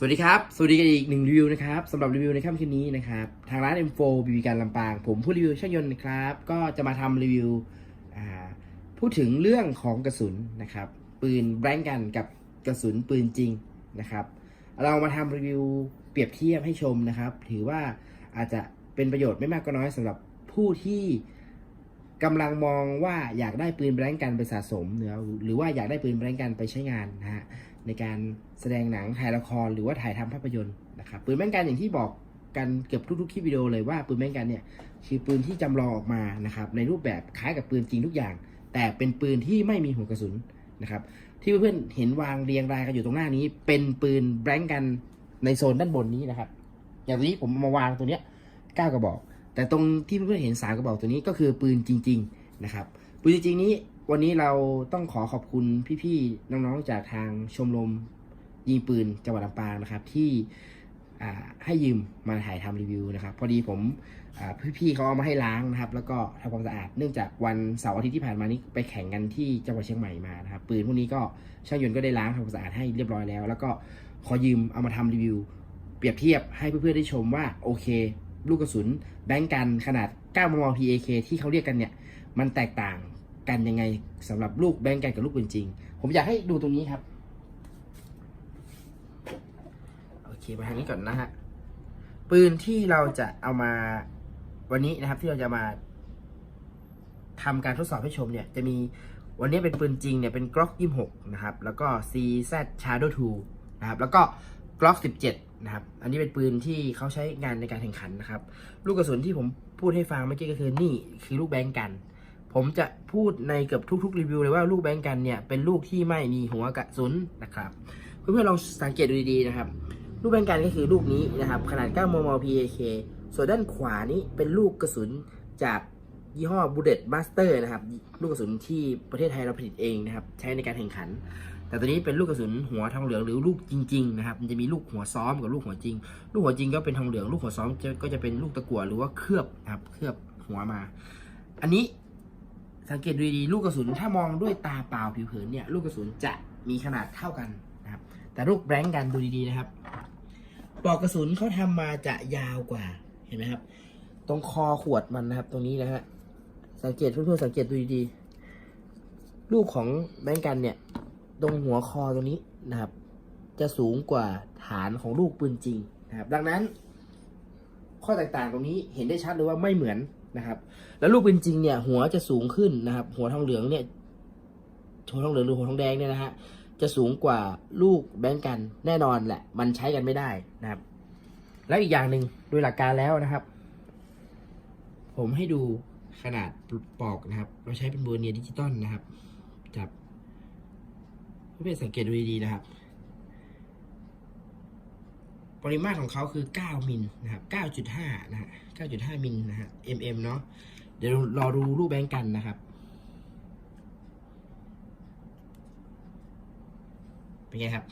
สวัสดีครับ สวัสดีกันอีกหนึ่งรีวิวนะครับสำหรับรีวิวในค่ำคืนนี้นะครับ ทางร้าน M4 บีบีการลำปาง ผมผู้รีวิวช่างยนต์นะครับ ก็จะมาทำรีวิวพูดถึงเรื่องของกระสุนนะครับ ปืนแบงกันกับกระสุนปืนจริงนะครับ เรามาทำรีวิวเปรียบเทียบให้ชมนะครับ ถือว่าอาจจะเป็นประโยชน์ไม่มากก็น้อยสำหรับผู้ที่กำลังมองว่าอยากได้ปืนแบงกันไปสะสมหรือว่าอยากได้ปืนแบงกันไปใช้งานนะฮะ ในการแสดงหนังถ่ายละครหรือว่าถ่ายทำภาพยนตร์นะครับปืนแบงกันอย่างที่บอกกันเกือบทุกๆคลิปวิดีโอเลยว่าปืนแบงกันเนี่ยคือปืนที่จำลองออกมานะครับในรูปแบบคล้ายกับปืนจริงทุกอย่าง แต่เป็นปืนที่ไม่มีหัวกระสุนนะครับที่เพื่อนๆเห็นวางเรียงรายกันอยู่ตรงหน้านี้ เป็นปืนแบงกันในโซนด้านบนนี้นะครับ อย่างนี้ผมมาวางตัวเนี้ยเก้ากระบอก แต่ตรงที่เพื่อนๆเห็นสามกระบอกตัวนี้ก็คือปืนจริง ๆ นะครับปืนจริงๆนี้ วันนี้เราต้องขอขอบคุณพี่ๆน้องๆจากทางชมรมยิงปืนจังหวัดลำปางนะครับ ที่ให้ยืมมาถ่ายทำรีวิวนะครับ พอดีผมอ่พี่ๆเขาเอามาให้ล้างนะครับ แล้วก็ทำความสะอาดเนื่องจากวันเสาร์อาทิตย์ที่ผ่านมานี้ไปแข่งกันที่จังหวัดเชียงใหม่มานะครับปืนพวกนี้ก็ช่างยนต์ก็ได้ล้างทำความสะอาดให้เรียบร้อยแล้ว แล้วก็ขอยืมเอามาทำรีวิว เปรียบเทียบให้เพื่อนๆได้ชมว่าโอเค ลูกกระสุนแบงกันขนาด 9 มม PAK ที่เขาเรียกกันเนี่ยมันแตกต่าง กันยังไงสำหรับลูกแบงกันกับลูกปืนจริง ผมอยากให้ดูตรงนี้ครับ โอเคมาทางนี้ก่อนนะฮะ ปืนที่เราจะเอามาวันนี้นะครับ ที่เราจะมาทำการทดสอบให้ชมเนี่ย จะมีวันนี้เป็นปืนจริงเนี่ยเป็น Glock 26นะครับ แล้วก็ CZ Shadow 2นะครับ แล้วก็ Glock 17นะครับ อันนี้เป็นปืนที่เขาใช้งานในการแข่งขันนะครับ ลูกกระสุนที่ผมพูดให้ฟังเมื่อกี้ก็คือนี่คือลูกแบงกัน ผมจะพูดในเกือบทุกๆรีวิวเลยว่าลูกแบงกันเนี่ยเป็นลูกที่ไม่มีหัวกระสุนนะครับเพื่อนๆลองสังเกตดูดีๆนะครับ ลูกแบงกันก็คือลูกนี้นะครับ ขนาด 9 มม PAK ส่วนด้านขวานี้เป็นลูกกระสุนจากยี่ห้อ Bullet Master นะครับ ลูกกระสุนที่ประเทศไทยเราผลิตเองนะครับ ใช้ในการแข่งขัน แต่ตัวนี้เป็นลูกกระสุนหัวทองเหลืองหรือลูกจริงๆนะครับ มันจะมีลูกหัวซ้อมกับลูกหัวจริง ลูกหัวจริงก็เป็นทองเหลือง ลูกหัวซ้อมก็จะเป็นลูกตะกั่วหรือว่าเคลือบนะครับ เคลือบหัวมา อันนี้ สังเกตดูดีๆลูกกระสุนถ้ามองด้วยตาเปล่าผิวเผินเนี่ยลูกกระสุนจะมีขนาดเท่ากันนะครับ แต่ลูกแบงกันดูดีๆนะครับปลอกกระสุนเขาทำมาจะยาวกว่าเห็นไหมครับ ตรงคอขวดมันนะครับ ตรงนี้นะฮะสังเกตเพื่อนๆสังเกตดูดีๆลูกของแบงกันเนี่ย ตรงหัวคอตรงนี้นะครับ จะสูงกว่าฐานของลูกปืนจริงนะครับ ดังนั้น ข้อแตกต่างตรงนี้เห็นได้ชัดเลยว่าไม่เหมือน นะครับ แล้วลูกปืนจริงเนี่ย หัวจะสูงขึ้นนะครับ หัวทองเหลืองเนี่ยหัวทองเหลืองหรือหัวทองแดงเนี่ยนะฮะจะสูงกว่าลูกแบงกันแน่นอนแหละ มันใช้กันไม่ได้นะครับ แล้วอีกอย่างหนึ่งโดยหลักการแล้วนะครับ ผมให้ดูขนาดปลอกนะครับ เราใช้เป็นเบอร์เนียดิจิตอลนะครับจับเพื่อสังเกตดูดีๆนะครับ ปริมาตรของเขาคือ 9มิลนะครับ 9.5 นะฮะ 9.5 มิลนะฮะ mm เนาะ เดี๋ยวรอดูรูปแบงก์กันนะครับ เป็นไงครับ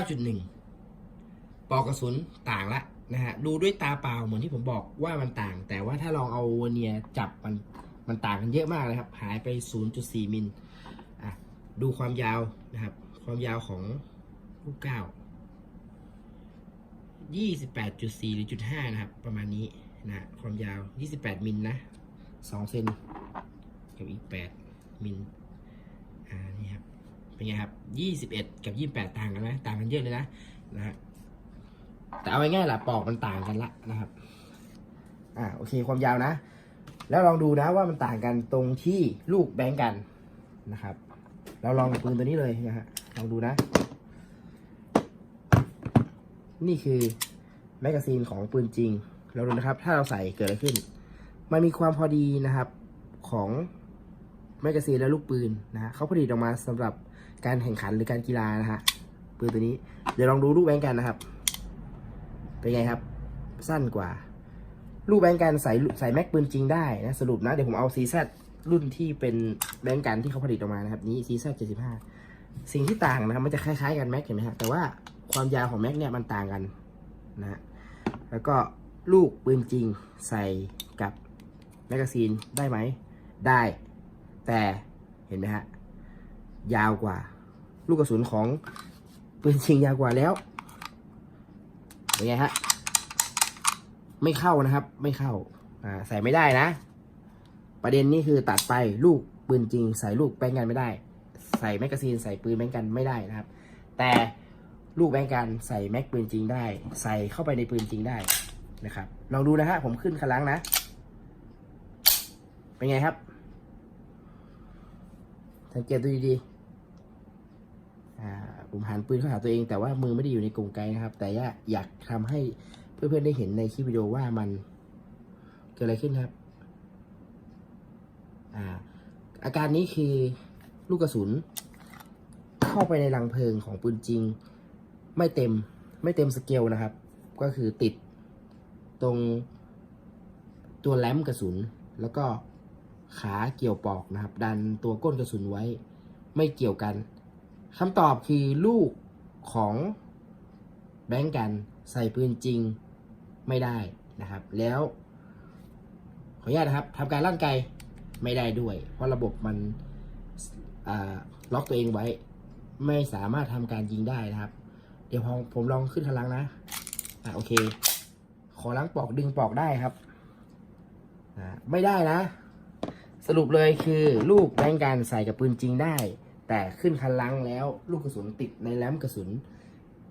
9.1 ปอกกระสุนต่างละนะฮะ ดูด้วยตาเปล่าเหมือนที่ผมบอกว่ามันต่าง แต่ว่าถ้าลองเอาเวอร์เนียจับมันมันต่างกันเยอะมากเลยครับ หายไป 0.4 มิล อะ ดูความยาวนะครับ ความยาวของลูกเก้า ยี่สิบแปดจุดสี่หรือจุดห้านะครับ ประมาณนี้นะความยาวยี่สิบแปดมิลนะสองเซนกับอีกแปดมิลอ่านี่ครับ เป็นไงครับยี่สิบเอ็ดกับยี่แปดต่างกันไหมต่างกันเยอะเลยนะนะฮะแต่เอาง่ายๆล่ะปอกมันต่างกันละนะครับ อ่าโอเคความยาวนะ แล้วลองดูนะว่ามันต่างกันตรงที่ลูกแบงก์กันนะครับ เราลองกับปืนตัวนี้เลยนะฮะลองดูนะ นี่คือแมกกาซีนของปืนจริง เราดูนะครับ ถ้าเราใส่เกิดอะไรขึ้น มันมีความพอดีนะครับของแมกกาซีนและลูกปืนนะฮะเขาผลิตออกมาสำหรับการแข่งขันหรือการกีฬานะฮะปืนตัวนี้ เดี๋ยวลองดูลูกแบงก์กันนะครับ เป็นไงครับ สั้นกว่า ลูกแบงก์กันใส่ใส่แม็กปืนจริงได้นะสรุปนะเดี๋ยวผมเอาซีซรุ่นที่เป็นแบงก์กันที่เขาผลิตออกมานะครับ นี้ซีซเจ็ดสิบห้าสิ่งที่ต่างนะครับมันจะคล้ายๆกันแม็กเห็นไหมฮะแต่ว่า ความยาวของแม็กเนี่ยมันต่างกันนะฮะแล้วก็ลูกปืนจริงใส่กับแมกกาซีนได้ไหม ได้ แต่เห็นไหมฮะ ยาวกว่า ลูกกระสุนของปืนจริงยาวกว่าแล้วเป็นไงฮะ ไม่เข้านะครับ ไม่เข้าอ่าใส่ไม่ได้นะ ประเด็นนี้คือตัดไปลูกปืนจริง ใส่ลูกแบงกันไม่ได้ ใส่แมกกาซีนใส่ปืนแบงกันไม่ได้นะครับ แต่ ลูกแบงกันใส่แม็กปืนจริงได้ ใส่เข้าไปในปืนจริงได้นะครับ ลองดูนะฮะ ผมขึ้นคันลังนะ เป็นไงครับสังเกตดูดีๆอ่าผมหันปืนเข้าหาตัวเอง แต่ว่ามือไม่ได้อยู่ในกรงไกลนะครับ แต่อยากอยากทำให้เพื่อนๆได้เห็นในคลิปวิดีโอว่ามันเกิดอะไรขึ้นครับอ่าอาการนี้คือลูกกระสุนเข้าไปในรังเพลิงของปืนจริง ไม่เต็มไม่เต็มสเกลนะครับ ก็คือติดตรงตัวแลมกระสุน แล้วก็ขาเกี่ยวปอกนะครับ ดันตัวก้นกระสุนไว้ไม่เกี่ยวกันคำตอบคือลูกของแบงก์กันใส่ปืนจริงไม่ได้นะครับ แล้วขออนุญาตนะครับทำการลั่นไกไม่ได้ด้วย เพราะระบบมันล็อกตัวเองไว้ ไม่สามารถทำการยิงได้นะครับ ดี๋ยวผมผมลองขึ้นทางลังนะ อ่าโอเค ขอล้างปอกดึงปอกได้ครับอ่าไม่ได้นะ สรุปเลยคือลูกแบงการใส่กับปืนจริงได้ แต่ขึ้นคันลังแล้ว ลูกกระสุนติดในแรมกระสุน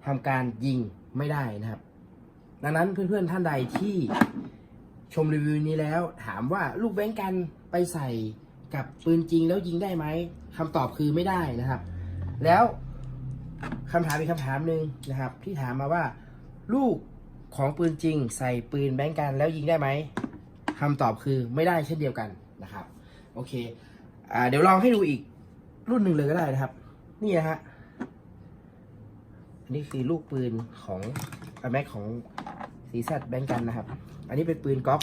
ทำการยิงไม่ได้นะครับ ดังนั้นเพื่อนๆท่านใดที่ชมรีวิวนี้แล้ว ถามว่าลูกแบงกันไปใส่กับปืนจริงแล้วยิงได้ไหมคำตอบคือไม่ได้นะครับ แล้ว คำถามอีกคำถามหนึ่งนะครับ ที่ถามมาว่า ลูกของปืนจริง ใส่ปืนแบงกัน แล้วยิงได้ไหมคำตอบคือไม่ได้เช่นเดียวกันนะครับ โอเคอเดี๋ยวลองให้ดูอีกรุ่นหนึ่งเลยก็ได้นะครับ นี่นะฮะอันนี้คือลูกปืนของแม็กของซีซัดแบงกันนะครับ อันนี้เป็นปืนก๊อก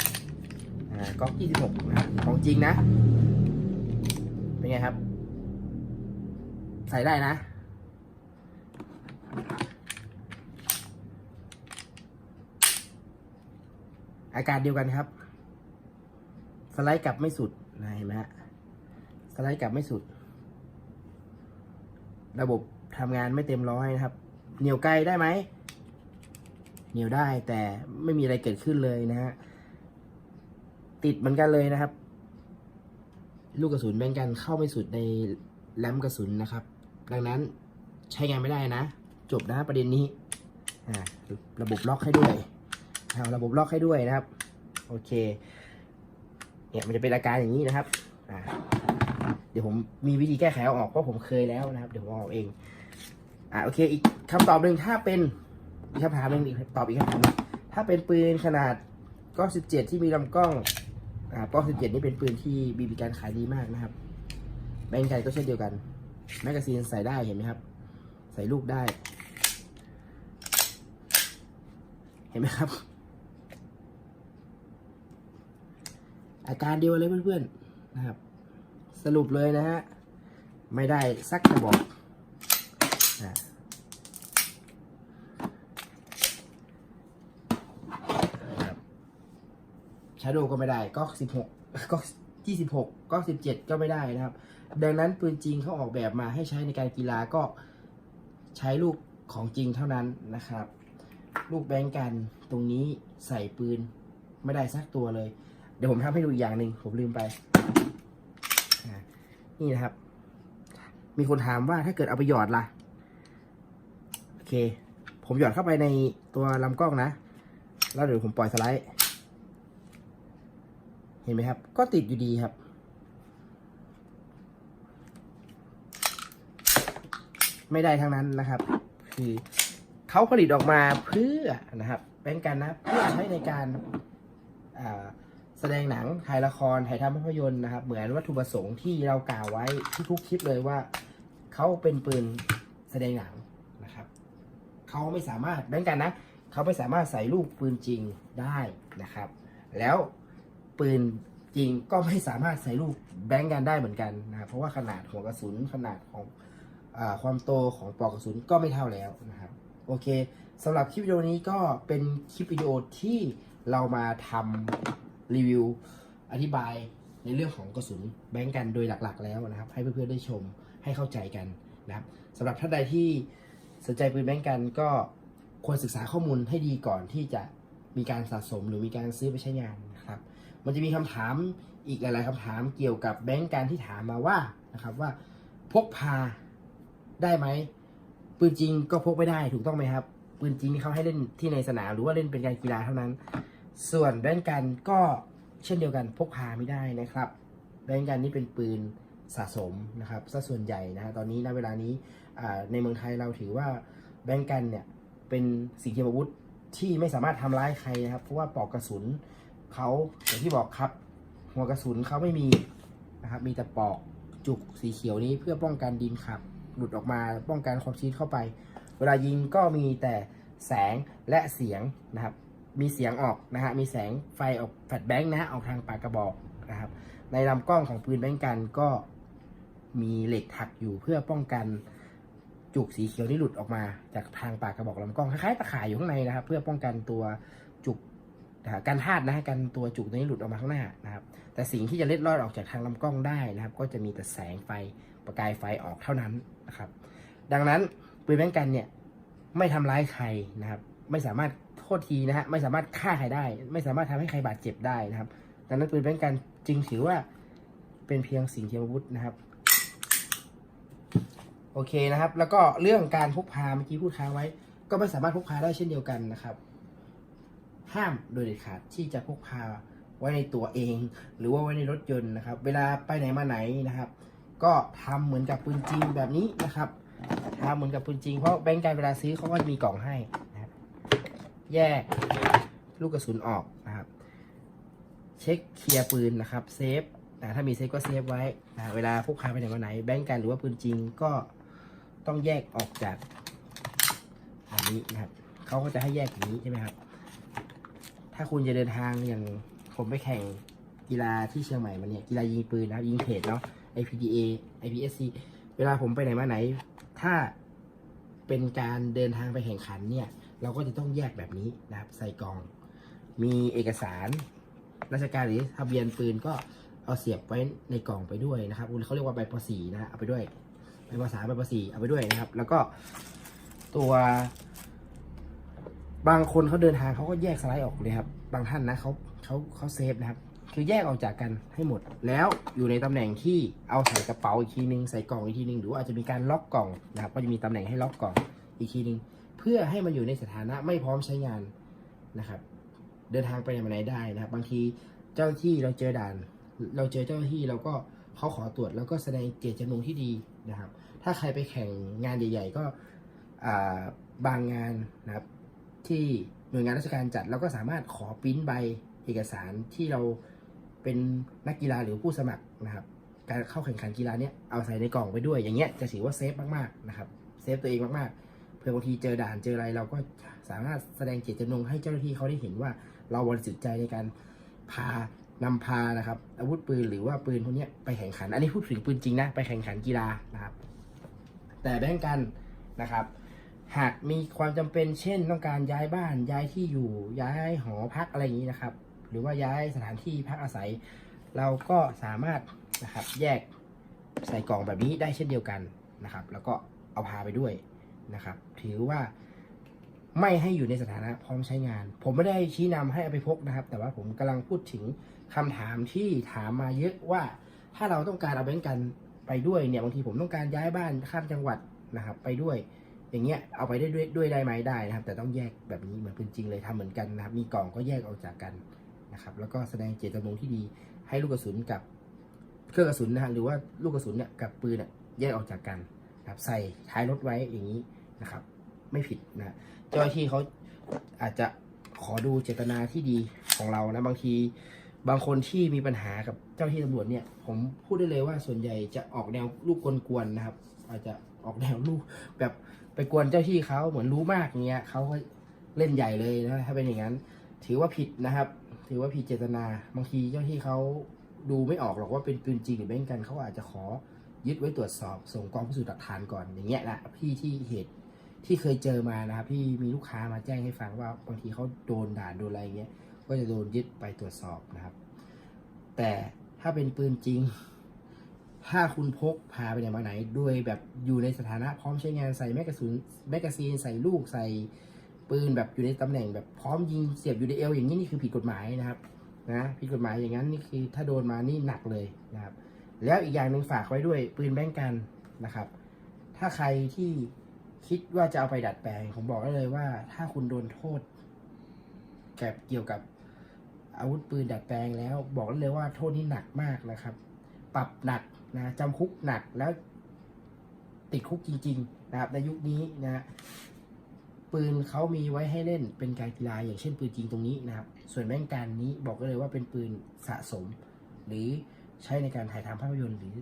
อก๊อก26นะของจริงนะ เป็นไงครับ ใส่ได้นะ อาการเดียวกันครับ สไลด์กลับไม่สุดนะเห็นไหมฮะสไลด์กลับไม่สุด ระบบทำงานไม่เต็มร้อยนะครับ เหนียวไกลได้ไหมเหนียวได้แต่ไม่มีอะไรเกิดขึ้นเลยนะฮะติดเหมือนกันเลยนะครับ ลูกกระสุนแบ่งกันเข้าไม่สุดในแรมกระสุนนะครับ ดังนั้นใช้งานไม่ได้นะ จบนะประเด็นนี้อ่าระบบล็อกให้ด้วยเอาระบบล็อกให้ด้วยนะครับ โอเคเนี่ยมันจะเป็นอาการอย่างนี้นะครับอ่าเดี๋ยวผมมีวิธีแก้ไขเอาออกเพราะผมเคยแล้วนะครับ เดี๋ยวผมเอาออกเองอ่าโอเค อีกคำตอบหนึ่งถ้าเป็นอีกคำถามหนึ่งอีกตอบอีกคำถามถ้าเป็นปืนขนาดก้อน17ที่มีลำกล้องอ่าก้อน17นี่เป็นปืนที่บีบีการขายดีมากนะครับแบงค์ไทยก็เช่นเดียวกันแมกกาซีนใส่ได้เห็นไหมครับ ใส่ลูกได้ เห็นไหมครับ อาการเดียวเลยเพื่อนๆนะครับ สรุปเลยนะฮะ ไม่ได้สักกระบอกนะชาโดก็ไม่ได้ก็สิบหกก็ที่สิบหกก็สิบเจ็ดก็ไม่ได้นะครับ ดังนั้นปืนจริงเขาออกแบบมาให้ใช้ในการกีฬาก็ใช้ลูกของจริงเท่านั้นนะครับ ลูกแบงกัน ตรงนี้ใส่ปืน ไม่ได้สักตัวเลย เดี๋ยวผมทำให้ดูอีกอย่างหนึ่งผมลืมไปนี่นะครับ มีคนถามว่าถ้าเกิดเอาไปหยอดล่ะ โอเค ผมหยอดเข้าไปในตัวลำกล้องนะ แล้วเดี๋ยวผมปล่อยสไลด์ เห็นไหมครับ ก็ติดอยู่ดีครับไม่ได้ทั้งนั้นนะครับ คือ เขาผลิตออกมาเพื่อนะครับเป็นกันนะเพื่อใช้ในการแสดงหนังถ่ายละครถ่ายทำภาพยนตร์นะครับ เหมือนวัตถุประสงค์ที่เรากล่าวไว้ทุกๆคลิปเลยว่าเขาเป็นปืนแสดงหนังนะครับเขาไม่สามารถแบ่งกันนะเขาไม่สามารถใส่ลูกปืนจริงได้นะครับ แล้วปืนจริงก็ไม่สามารถใส่ลูกแบงกันได้เหมือนกันนะครับเพราะว่าขนาดหัวกระสุนขนาดของอความโตของปลอกกระสุนก็ไม่เท่าแล้วนะครับ โอเคสำหรับคลิปวิดีโอนี้ก็เป็นคลิปวิดีโอที่เรามาทำรีวิวอธิบายในเรื่องของกระสุนแบงก์กันโดยหลักๆ แล้วนะครับ ให้เพื่อนๆได้ชมให้เข้าใจกันนะครับสำหรับท่านใดที่สนใจปืนแบงก์กันก็ควรศึกษาข้อมูลให้ดีก่อนที่จะมีการสะสมหรือมีการซื้อไปใช้งานนะครับ มันจะมีคำถามอีกหลาย ๆคำถามเกี่ยวกับแบงก์กันที่ถามมาว่านะครับว่าพกพาได้ไหม ปืนจริงก็พกไม่ได้ถูกต้องไหมครับ ปืนจริงนี่เขาให้เล่นที่ในสนามหรือว่าเล่นเป็นการกีฬาเท่านั้น ส่วนแบงกันก็เช่นเดียวกันพกพาไม่ได้นะครับแบงกันนี่เป็นปืนสะสมนะครับซะส่วนใหญ่นะฮะตอนนี้ณเวลานี้ในเมืองไทยเราถือว่าแบงกันเนี่ยเป็นสิ่งที่อาวุธที่ไม่สามารถทำร้ายใครนะครับ เพราะว่าปอกกระสุนเขาอย่างที่บอกครับ หัวกระสุนเขาไม่มีนะครับมีแต่ปอกจุกสีเขียวนี้เพื่อป้องกันดินขับ หลุดออกมาป้องกันความชื้นเข้าไป เวลายิงก็มีแต่แสงและเสียงนะครับ มีเสียงออกนะฮะมีแสงไฟออกแฟลชแบงค์นะฮะออกทางปากกระบอกนะครับ ในลำกล้องของปืนแบงก์กันก็มีเหล็กถักอยู่เพื่อป้องกันจุกสีเขียวที่หลุดออกมาจากทางปากกระบอกลำกล้องคล้ายๆตะข่ายอยู่ข้างในนะครับ เพื่อป้องกันตัว นะกันธาตุนะฮะกันตัวจุกตัวนี้หลุดออกมาข้างหน้านะครับ แต่สิ่งที่จะเล็ดลอดออกจากทางลำกล้องได้นะครับ ก็จะมีแต่แสงไฟประกายไฟออกเท่านั้นนะครับ ดังนั้นปืนแบงก์กันเนี่ยไม่ทำร้ายใครนะครับ ไม่สามารถโทษทีนะฮะไม่สามารถฆ่าใครได้ ไม่สามารถทำให้ใครบาดเจ็บได้นะครับ ดังนั้นปืนแบงก์กันจึงถือว่าเป็นเพียงสิ่งเทียมอาวุธนะครับโอเคนะครับ แล้วก็เรื่องการพกพาเมื่อกี้พูดค้างไว้ ก็ไม่สามารถพกพาได้เช่นเดียวกันนะครับ ห้ามโดยเด็ดขาดที่จะพกพาไว้ในตัวเอง หรือว่าไว้ในรถยนต์นะครับ เวลาไปไหนมาไหนนะครับ ก็ทำเหมือนกับปืนจริงแบบนี้นะครับทำเหมือนกับปืนจริงเพราะแบงก์การเวลาซื้อเขาก็จะมีกล่องให้นะครับแยกลูกกระสุนออกนะครับ เช็คเคลียร์ปืนนะครับเซฟนะถ้ามีเซฟก็เซฟไว้นะเวลาพกพาไปไหนมาไหน แบงก์กันหรือว่าปืนจริงก็ต้องแยกออกจากอันนี้นะครับเขาก็จะให้แยกอย่างนี้ใช่ไหมครับ ถ้าคุณจะเดินทางอย่างผมไปแข่งกีฬาที่เชียงใหม่มาเนี่ยกีฬายิงปืนนะครับยิงเพจเนาะ IPDA IPSC เวลาผมไปไหนมาไหน ถ้าเป็นการเดินทางไปแข่งขันเนี่ย เราก็จะต้องแยกแบบนี้นะครับ ใส่กล่อง มีเอกสาร ราชการหรือทะเบียนปืนก็เอาเสียบไว้ในกล่องไปด้วยนะครับเขาเรียกว่าใบปสีนะฮะเอาไปด้วยใบภาษาใบปสีเอาไปด้วยนะครับ แล้วก็ตัว บางคนเขาเดินทางเขาก็แยกสไลด์ออกเลยครับ บางท่านนะเขาเขาเขาเซฟนะครับ คือแยกออกจากกันให้หมด แล้วอยู่ในตำแหน่งที่เอาใส่กระเป๋าอีกทีนึง ใส่กล่องอีกทีนึง หรือว่าอาจจะมีการล็อกกล่องนะครับ ก็จะมีตำแหน่งให้ล็อกกล่องอีกทีนึง เพื่อให้มันอยู่ในสถานะไม่พร้อมใช้งานนะครับ เดินทางไปไหนมาไหนได้นะครับ บางทีเจ้าที่เราเจอด่าน เราเจอเจ้าที่เราก็เขาขอตรวจแล้วก็แสดงเจตจำนงที่ดีนะครับ ถ้าใครไปแข่งงานใหญ่ ๆ ก็บางงานนะครับ ที่หน่วยงานราชการจัดเราก็สามารถขอปริ้นใบเอกสารที่เราเป็นนักกีฬาหรือผู้สมัครนะครับ การเข้าแข่งขันกีฬาเนี้ยเอาใส่ในกล่องไปด้วย อย่างเงี้ยจะถือว่าเซฟมากๆนะครับเซฟตัวเองมากๆเผื่อบางทีเจอด่านเจออะไรเราก็สามารถแสดงเจตจำนงให้เจ้าหน้าที่เขาได้เห็นว่าเราบริสุทธิ์ใจในการพานำพานะครับ อาวุธปืนหรือว่าปืนพวกนี้ไปแข่งขัน อันนี้พูดถึงปืนจริงนะ ไปแข่งขันกีฬานะครับ แต่แบ่งกันนะครับ หากมีความจำเป็นเช่นต้องการย้ายบ้านย้ายที่อยู่ย้ายหอพักอะไรอย่างนี้นะครับ หรือว่าย้ายสถานที่พักอาศัย เราก็สามารถนะครับแยกใส่กล่องแบบนี้ได้เช่นเดียวกันนะครับ แล้วก็เอาพาไปด้วยนะครับ ถือว่าไม่ให้อยู่ในสถานะพร้อมใช้งาน ผมไม่ได้ชี้นำให้เอาไปพกนะครับ แต่ว่าผมกำลังพูดถึงคำถามที่ถามมาเยอะว่าถ้าเราต้องการเอาแบงก์กันไปด้วยเนี่ยบางทีผมต้องการย้ายบ้านข้ามจังหวัดนะครับ ไปด้วย อย่างเงี้ยเอาไปได้ด้วยด้วยได้ไหมได้นะครับ แต่ต้องแยกแบบนี้เหมือนเป็นจริงเลยทำเหมือนกันนะครับ มีกล่องก็แยกออกจากกันนะครับ แล้วก็แสดงเจตจำนงที่ดีให้ลูกกระสุนกับเครื่องกระสุนนะฮะหรือว่าลูกกระสุนเนี่ยกับปืนเนี่ยแยกออกจากกันนะครับ ใส่ท้ายรถไว้อย่างนี้นะครับ ไม่ผิดนะเจ้าหน้าที่เขาอาจจะขอดูเจตนาที่ดีของเรานะบางทีบางคนที่มีปัญหากับเจ้าหน้าที่ตำรวจเนี่ย ผมพูดได้เลยว่าส่วนใหญ่จะออกแนวลูกกวนๆนะครับ อาจจะออกแนวลูกแบบ ไปกวนเจ้าที่เขาเหมือนรู้มากเงี้ยเขาก็เล่นใหญ่เลยนะถ้าเป็นอย่างนั้น ถือว่าผิดนะครับ ถือว่าผิดเจตนาบางทีเจ้าที่เขาดูไม่ออกหรอกว่าเป็นปืนจริงหรือแบงกันเขาอาจจะขอยึดไว้ตรวจสอบ ส่งกองพิสูจน์หลักฐานก่อนอย่างเงี้ยนะพี่ที่เหตุที่เคยเจอมานะครับที่มีลูกค้ามาแจ้งให้ฟังว่าบางทีเขาโดนด่าโดนอะไรเงี้ยก็จะโดนยึดไปตรวจสอบนะครับ แต่ถ้าเป็นปืนจริง ถ้าคุณพกพาไปไหนมาไหนโดยแบบอยู่ในสถานะพร้อมใช้งานใส่แมกกาซีนแมกกาซีนใส่ลูกใส่ปืนแบบอยู่ในตำแหน่งแบบพร้อมยิงเสียบอยู่ในเอวอย่างนี้นี่คือผิดกฎหมายนะครับนะผิดกฎหมายอย่างนั้นนี่คือถ้าโดนมานี่หนักเลยนะครับ แล้วอีกอย่างหนึ่งฝากไว้ด้วยปืนแบงกันนะครับ ถ้าใครที่คิดว่าจะเอาไปดัดแปลงผมบอกได้เลยว่า ถ้าคุณโดนโทษแกบเกี่ยวกับอาวุธปืนดัดแปลงแล้ว บอกได้เลยว่าโทษนี่หนักมากนะครับ ปรับหนัก นะจำคุกหนักแล้วติดคุกจริงๆนะครับในยุคนี้นะฮะปืนเขามีไว้ให้เล่นเป็นการกีฬาอย่างเช่นปืนจริงตรงนี้นะครับ ส่วนแม่งการนี้บอกได้เลยว่าเป็นปืนสะสม หรือใช้ในการถ่ายทำภาพยนตร์หรือ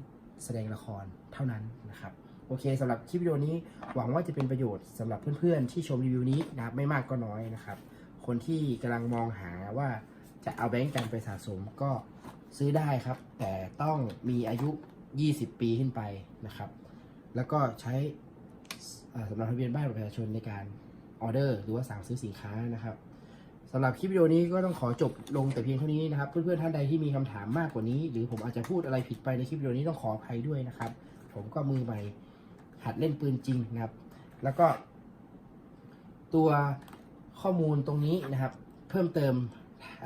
แสดงละครเท่านั้นนะครับโอเคสำหรับคลิปวิดีโอนี้หวังว่าจะเป็นประโยชน์สำหรับเพื่อนๆ ที่ชมรีวิวนี้นะครับไม่มากก็น้อยนะครับ คนที่กำลังมองหาว่าจะเอาแบงก์กันไปสะสมก็ซื้อได้ครับ แต่ต้องมีอายุ 20 ปีขึ้นไปนะครับ แล้วก็ใช้สำหรับทะเบียนบ้านประชาชนในการออเดอร์หรือว่าสั่งซื้อสินค้านะครับสำหรับคลิปวิดีโอนี้ก็ต้องขอจบลงแต่เพียงเท่านี้นะครับเพื่อนๆท่านใดที่มีคำถามมากกว่านี้ หรือผมอาจจะพูดอะไรผิดไปในคลิปวิดีโอนี้ต้องขออภัยด้วยนะครับ ผมก็มือใหม่หัดเล่นปืนจริงนะครับ แล้วก็ ตัวข้อมูลตรงนี้นะครับ เพิ่มเติม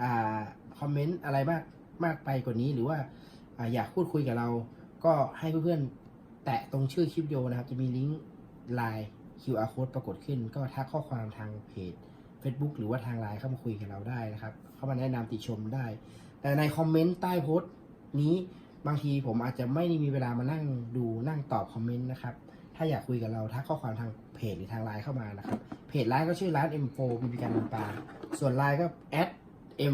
อคอมเมนต์อะไรมากมากไปกว่านี้ หรือว่าอาอยากพูดคุยกับเรา ก็ให้เพื่อนๆ แตะตรงชื่อคลิปวิดีโอนะครับ จะมีลิงก์ไลน์ QR code ปรากฏขึ้น ก็ทักข้อความทางเพจ Facebook หรือว่าทางไลน์เข้ามาคุยกับเราได้นะครับ เข้ามาแนะนำติชมได้ แต่ในคอมเมนต์ใต้โพสต์นี้บางทีผมอาจจะไม่ได้มีเวลามานั่งดูนั่งตอบคอมเมนต์นะครับ ถ้าอยากคุยกับเราทักข้อความทางเพจหรือทางไลน์เข้ามานะครับ เพจไลน์ก็ชื่อร้าน M4 b b กันลำปาส่วนไลน์ก็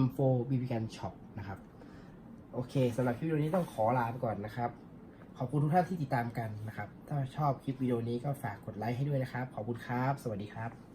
M4 b b กันช็อปนะครับ โอเคสำหรับคลิปวิดีโอนี้ต้องขอลาไปก่อนนะครับ ขอบคุณทุกท่านที่ติดตามกันนะครับ ถ้าชอบคลิปวิดีโอนี้ก็ฝากกดไลค์ให้ด้วยนะครับ ขอบคุณครับ สวัสดีครับ